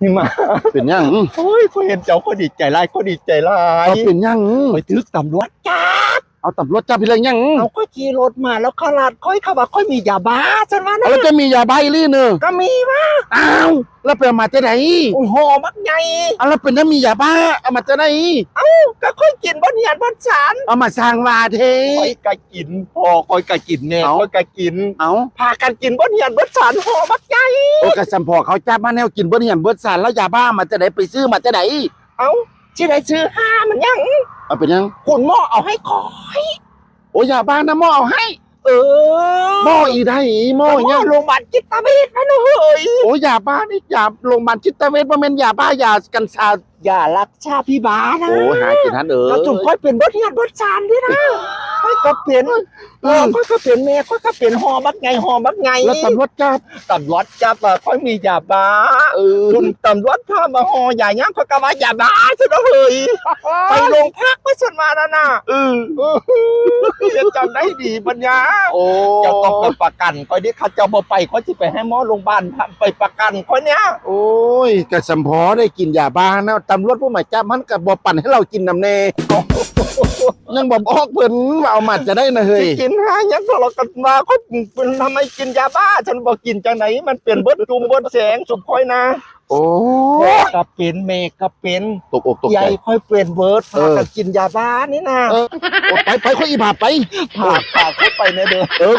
นี่มาเป็นหยังโอ้ยคนเห็นเจ้าก็ดีใจหลายก็ดีใจหลายเอาเป็นหยังไปถึกตำรวจจับเอาตำรวจจับพี่เลยหยังเอาก็ขี่รถมาแล้วขลาดค่อยเขาว่าค่อยมียาบ้าฉันว่าเอานะแล้วจะมียาใบลี่เนอะก็มีว่าอ้าวแล้วไปเอามาจากไหนโอ้โหมักใหญ่เอาแล้วเป็นน้ำมียาบ้าเอามาจากไหนก็ค่อยกินบนเหียนบนศาลเอามาสร้างวาเทค่อยกะกินพอค่อยกะกินแน่เอาค่อยกะกิน เอาพากันกินบนเหียนบนศาลโหมักใหญ่ โอ้กระสัมพอเขาจับมาแนวกินเบิ้เหียนเบิ้สารแล้วยาบ้ามาจากไหนไปซื้อมาจากไหนเอ้าที่ได้ซื้อห้ามันยังเอาเป็นหยังคุณหมอเอาให้ขอโอ้ยาบ้านะหม้อเอาให้ เออหม้ออีได้อีหม้อหมเนี่อยโรงพยาบาลจิตเวชนะเฮ้ยโอ้ยยาบ้านี่ยาโรงพยาบาลจิตเวชบ่แม่นยาบ้ายากัญชาอย่ารักชาพี่บานะโอ้หากินทันเออแล้วจุ่มค่อยเป็นบทเรียนบทสารด้วยนะ ค่อยก็เป็นเออค่อยก็เป็นแม่ค่อยก็เป็นหอบักไงหอบักไงแล้วตำรวจจับตำรวจจับอะค่อยมียาบ้าเออคุณตำรวจพามาหอใหญ่ยังค่อยก็ว่ายาบ้าซะแล้วเฮ้ยไปโรงพักไปส่วนมาแล้วนะเออเออเรียนจำได้ดีปัญญาโอ้เจะต้องไปประกันค่อยดิข้าเจ้าบ่ไปค่อยสิไปให้หมอโรงพยาบาลไปประกันค่อยเนี้ยโอ้ยกระสัมพอได้กินยาบ้านะตำรวจผู้หมายจับมันกับบ่ปั่นให้เรากินน้ำเนยั งบ่บอกเพิ่นว่าเอามาจะได้นะเฮ้ย สิกินหาหยังทะเลาะกันมาค่อยเป็นทำไมกินยาบ้า ฉันบอกกินจังไหนมันเป็นเบิดจุมเบิดแสงสุดค่อยนะโอ้พ่อก็เป็นแม่ก็เป็นตกอกตกใหใจญ่ค่อยเป็นเบิร์ดเอพาอกันกินยาบ้านี่นะเออโอ้ไปไปค่อยอีบาไป พาพาเข้าไปในเด้อ เออ